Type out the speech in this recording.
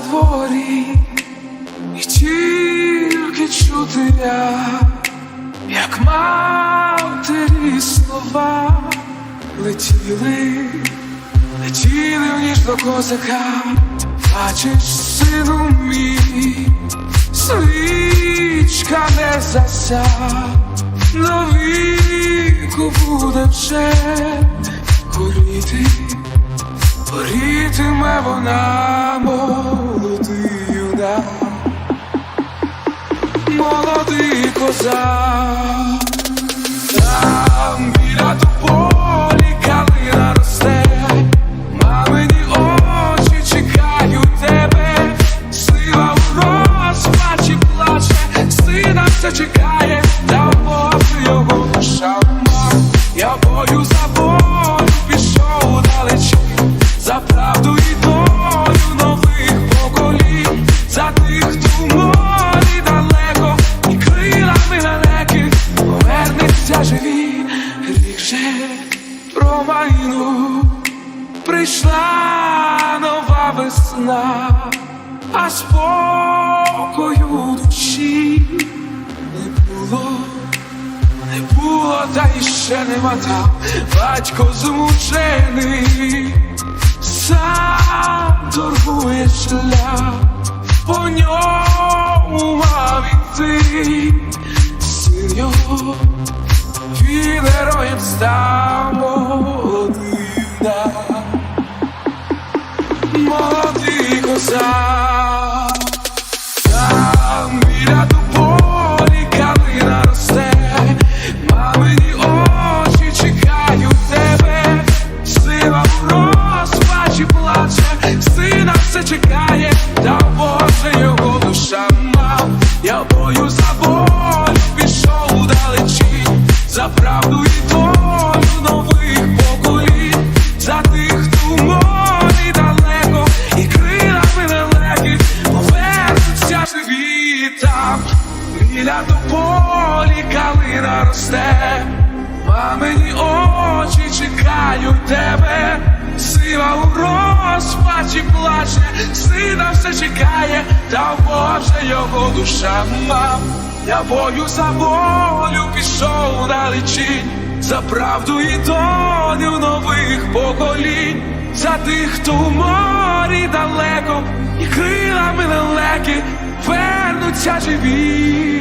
на дворі, і тільки чути я, як матері слова летіли, летіли в ніж до козака, бачиш, сину мій, свічка не зася, до віку буде вже горіти. Горітиме вона молодий юнак, молодий козак, там біля тополі калина росте, мамині очі чекають тебе, сила у розпачі плаче, сина все чекає, та Боже його душа ма. Я бою за далечі, за правду і долю нових поколінь, за тих, хто морі далеко, і крилами далеки повернеться живі, рік про майну прийшла нова весна, а спокою душі не було. Не було, та іще нема там батько змучений, сам торгує шлях, по ньому мав іти, син його, він героєм молодий козак. Сина все чекає, та Боже його душа мав, я бою за волю пішов далечі, за правду і долю нових поколінь, за тих, хто морі далеко, і крилами далекі. Повернуться живі. Там, біля тополі калина росте, мамині очі чекають тебе, розпачі плаче, сина все чекає, та Боже його душа мав. Я бою за волю пішов далечінь, за правду і долю нових поколінь, за тих, хто у морі далеко, і крилами далекі вернуться живі.